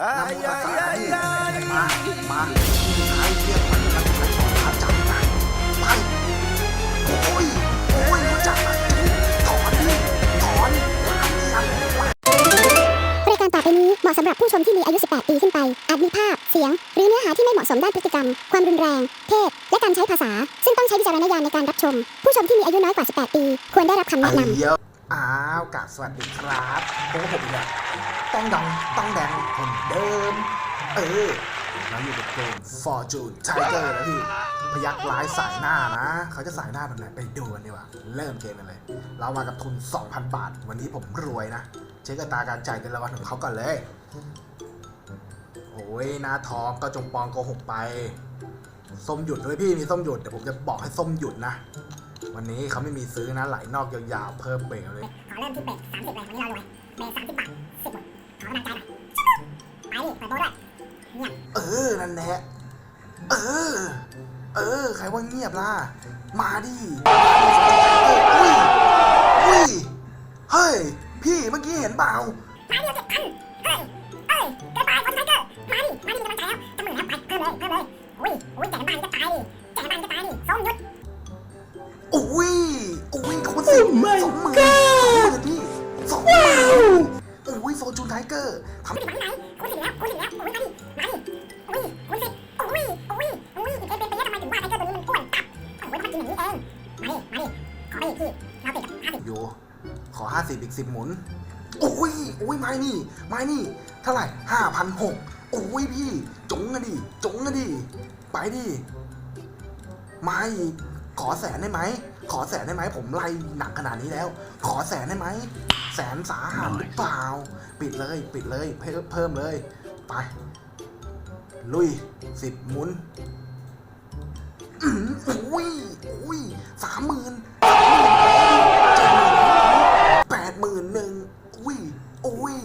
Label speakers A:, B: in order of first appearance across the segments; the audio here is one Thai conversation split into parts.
A: มามาใช้เรียกมันมันมันขอท้าจับนะไปโอ้ยโอ้ยรู้จักไหมถอนถอนหลายเรื่อง
B: รายการต่อไปนี้เหมาะสำหรับผู้ชมที่มีอายุ 18 ปีขึ้นไป อาจมีภาพ เสียง หรือเนื้อหาที่ไม่เหมาะสมด้านพฤติกรรม ความรุนแรง เพศ และการใช้ภาษา ซึ่งต้องใช้วิจารณญาณในการรับชม ผู้ชมที่มีอายุน้อยกว่า 18 ปี ควรได้รับคำแนะนำ
A: เดี๋ยว อ้าวกราบสวัสดีครับพบกับผมอีกแล้วต้องดองต้องแดงคนเดิม เออเราอยู่กับเกม Fortune Tiger นะพี่ พยักร้ายสายหน้านะ เขาจะสายหน้าแบบไหนไปดูกันดีกว่า เริ่มเกมกันเลย เรามากับทุน 2,000 บาท วันนี้ผมรวยนะ เช็คอัตราการจ่ายเงินรางวัลของเขาก่อนเลย โอ้ยหน้าทองก็จงปองโกหกไป ส้มหยุดด้วยพี่มีส้มหยุดเดี๋ยวผมจะบอกให้ส้มหยุดนะ วันนี้เขาไม่มีซื้อนะไหลนอกยาวๆเพิ่มเบรกเลย
B: ขอเริ่มที่เบรก30เลยวันนี้เรารวยเบรก30บบาท10หมดขอกำลังใจหน่อยไปดิเปิดโบด้วยเงียบ
A: เออนั่นแหละเออ เออใครว่าเงียบล่ะมาดิอุ้ยอุ้ยเฮ้ยพี่เมื่อกี้เห็นเปล่า
B: มาเดียวเจ็ดพันเฮ้ยเฮ้ยเกินไปคนไทเกอร์มาดิมาดิมีกำลังใจแล้ว
A: โฟจูนไทเกอร์ทำ
B: คุณถึงมาไหนคุณถึงแล้วคุณถึงแล้วอุ้ยมาดิมาดิอุ้ยคุณสิอุ้ยโอ้ยโอ้ยเป็นเป็นเป็นทำไมถึงว่าไทเกอร์ตัวนี้มันอ้วนตับโอ้ยมันกินอย่างนี้เองมาดิมาดิขอไปอีกทีเราติดกับห้าสิบ
A: อยู่ขอห้าสิบอีกสิบหมุนโอ้ยโอ้ยไม้นี่ไม้นี่เท่าไหร่ห้าพันหกโอ้ยพี่จงอะดิจงอะดิไปดิไม่ขอแสนได้ไหม ขอแสนได้ไหม ผมไล่หนักขนาดนี้แล้ว ขอแสนได้ไหม แสนสาหัสหรือเปล่า ปิดเลยปิดเลยเพิ่มเพิ่มเลย ไป ลุยสิบหมุนอื้อหืออุ้ยอุ้ยสามหมื่นเจ็ดหมื่นแปดหมื่นหนึ่งอุ้ยอุ้ย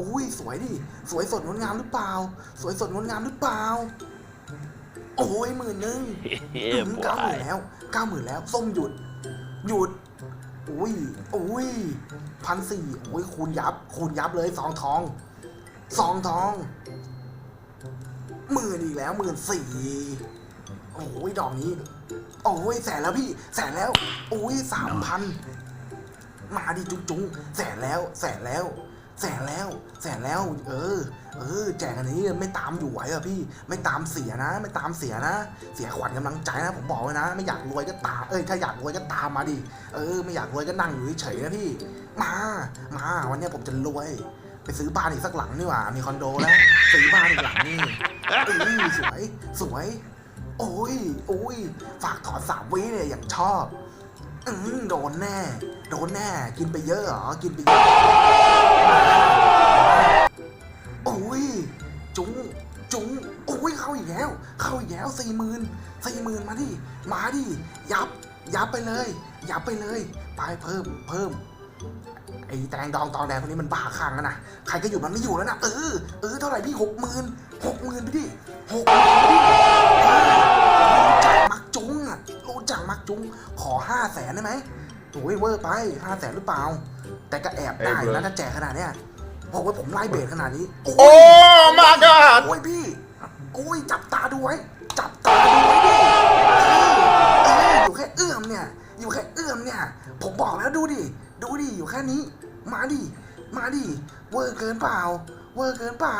A: อุ้ยสวยดิ สวยสดงดงามหรือเปล่า สวยสดงดงามหรือเปล่า โอ้ยหมื่นหนึ่ง
C: yeah,
A: เก้าหมื่น
C: boy.
A: แล้วเก้าหมื่นแล้ว ส้มหยุด หยุด อุ้ยอุ้ยพันสี่อุ้ยคูณยับ คูณยับเลยสองทองสองทองหมื่นอีกแล้วหมื่นสี่โอ้ยดอกนี้ โอ้ยแสนแล้วพี่ แสนแล้ว โอ้ยสามพันมาดิจุ๊งจุ๊งแสนแล้ว แสนแล้ว แสนแล้วแสนแล้ว เออ เออ แจกอันนี้ไม่ตามอยู่ไหวอะพี่ ไม่ตามเสียนะ ไม่ตามเสียนะ เสียขวัญกำลังใจนะ ผมบอกไว้นะ ไม่อยากรวยก็ตาม เอ้ย ถ้าอยากรวยก็ตามมาดิ เออ ไม่อยากรวยก็นั่งอยู่เฉยๆนะพี่ มา มา วันนี้ผมจะรวย ไปซื้อบ้านอีกสักหลังนี่หว่า มีคอนโดแล้ว ซื้อบ้านอีกหลังนี่เอ้ยสวย สวย โอ้ย โอ้ย ฝากถอนสามวิเนี่ยอย่างชอบ อืมโดนแน่ โดนแน่ กินไปเยอะเหรอ กินไปเยอะโอ้ย จุ้งจุ้งโอ้ย เข้าอีกแล้ว เข้าอีกแล้วสี่หมื่นสี่หมื่นมาดิ มาดิ ยับ ยับไปเลย ยับไปเลย ไปเพิ่ม เพิ่ม ไอ้แตงดองตองแดงคนนี้มันบ้าคลั่งแล้วนะ ใครก็อยู่มันไม่อยู่แล้วนะ เออ เออ เท่าไหร่พี่หกหมื่นหกหมื่นพี่ดิหกหมื่นพี่เอ จักมักจุ้งขอห้าแสนได้ไหมโอ้ยเวอร์ไปห้าแสนหรือเปล่า แต่ก็แอบได้นะถ้าแจกขนาดเนี้ยบอกว่าผมไล่เบสขนาดนี้ โอ้ย
C: Oh my god!
A: โอ้ยพี่โอ้ยจับตาดูไว้ จับตาดูไว้ดิเออเอออยู่แค่เอื้อมเนี่ย อยู่แค่เอื้อมเนี่ย ผมบอกแล้วดูดิ ดูดิอยู่แค่นี้ มาดิ มาดิ เวอร์เกินเปล่า เวอร์เกินเปล่า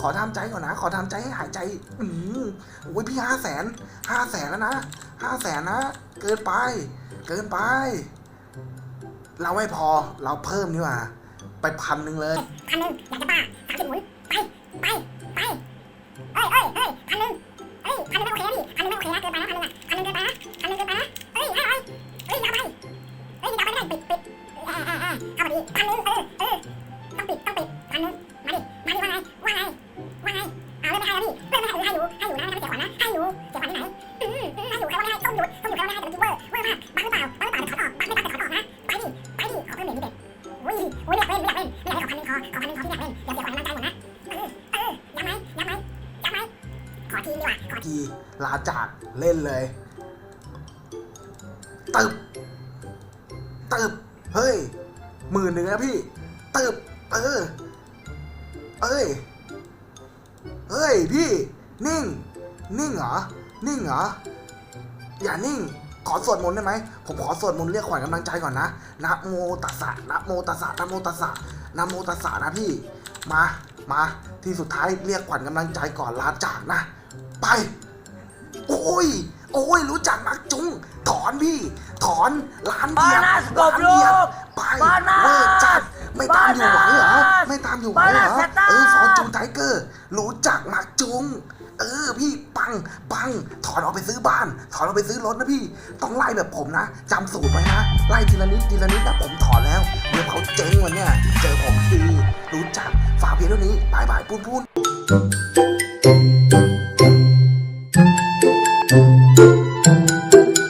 A: ขอทำใจก่อนนะ ขอทำใจให้หายใจ อืมโอ้ยพี่ห้าแสนห้าแสนแล้วนะห้าแสนนะ เกินไป เกินไป เราไม่พอ เราเพิ่มดีกว่า ไปพันหนึ่งเลย
B: พันหนึ่งอยากจะบ้าสามสิบหมุนไป ไป ไป เอ้ยเอ้ยเอ้ยพันหนึ่งเอ้ยพันหนึ่งไม่โอเคนะดิพันหนึ่งไม่โอเคนะเกินไปนะพันหนึ่งอะ ต้องยุดต้องยุดใครว่าไม่ให้แต่มันจริงเวอร์เวอร์มากบ้าหรือเปล่าบ้าหรือเปล่าเดี๋ยวถอนออกบ้าไม่บ้าแต่ถอนออกนะ ไปดิไปดิขอเพิ่มเด็กนิดเด็ดอุ้ยอุ้ยไม่อยากเล่นไม่อยากเล่นไม่อยากเล่นขอพันหนึ่งขอขอพันหนึ่งขอที่อยากเล่นเดี๋ยวเสียขวัญกำลังใจหมดนะเออเออยังไหมยังไหมยังไหมขอทีดีกว่าขอที
A: ลาจากเล่นเลยตึบตึบเฮ้ยหมื่นหนึ่งนะพี่ตึบเออเอ้ยเอ้ยพี่ นิ่ง นิ่งเหรอ นิ่งเหรอ อย่านิ่งขอสวดมนต์ได้ไหม ผมขอสวดมนต์เรียกขวัญกำลังใจก่อนนะ นะโมตัสสะ นะโมตัสสะ นะโมตัสสะ นะโมตัสสะนะพี่ มา มา ที่สุดท้ายเรียกขวัญกำลังใจก่อนลาจากนะ ไป โอ้ย โอ้ย รู้จักนักจุง ถอนพี่ ถอนล้านเดียว
D: บานาสกบ
A: ล้านเดียว
D: ลูก
A: ไป
D: บานาส
A: เว้ยจัด ไม่ตามอยู่ไหวเหรอ
D: บานาส
A: ไม่ตามอยู่ไหวเหรอ
D: บานาสตาร์
A: เออฟอร์จูนไทเกอร์ รู้จักนักจุง เออพี่ปังปังถ อนเอาไปซื้อบ้าน ถอนเอาไปซื้อรถนะพี่ ต้องไล่แบบผมนะจำสูตรไว้นะ ไล่ทีละนิดทีละนิดนะผมถอนแล้ว เดี๋ยวเขาเจ๊งวันเนี้ยเจอผมทีรู้จักฝากเพียงเท่านี้บายบายปุ้นปุ้น